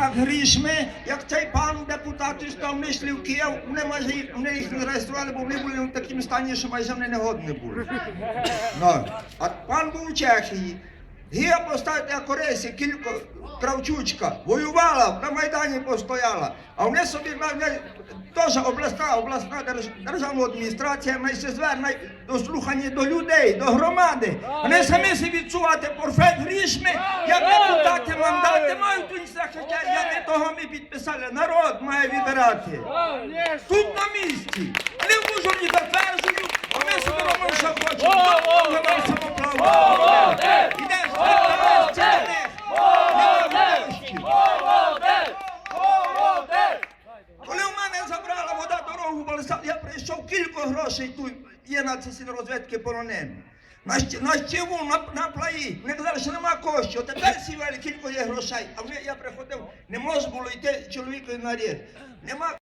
так грішми, як цей пан депутат, вони йшли в Київ, вони майже вони їх не реєстрували, бо вони були в такому стані, що майже вони не годні були. Ну, а пан був у Чехії. Гія поставити як Оресі, кілько Кравчучка, воювала, на Майдані постояла. А вони собі теж обласна, обласна державна адміністрація, ми се зверне дослухані до людей, до громади. Вони самі собі відчувати порфет грішми, як депутати мандати мають у захищати. Я не того ми підписали. Народ має вибирати. Тут на місці. Вони в Ужгороді затверджують, а ми собі робимо, що хочемо. Ідеш, не? Коли в мене забрала вода дорогу, я прийшов кілька грошей тут є на ці розвідки полонені. На, щ- на на, плаї. Вони казали, що нема коштів. Тепер сівали кілька є грошей. А вже я приходив, не можна було йти чоловікові на рід. Нема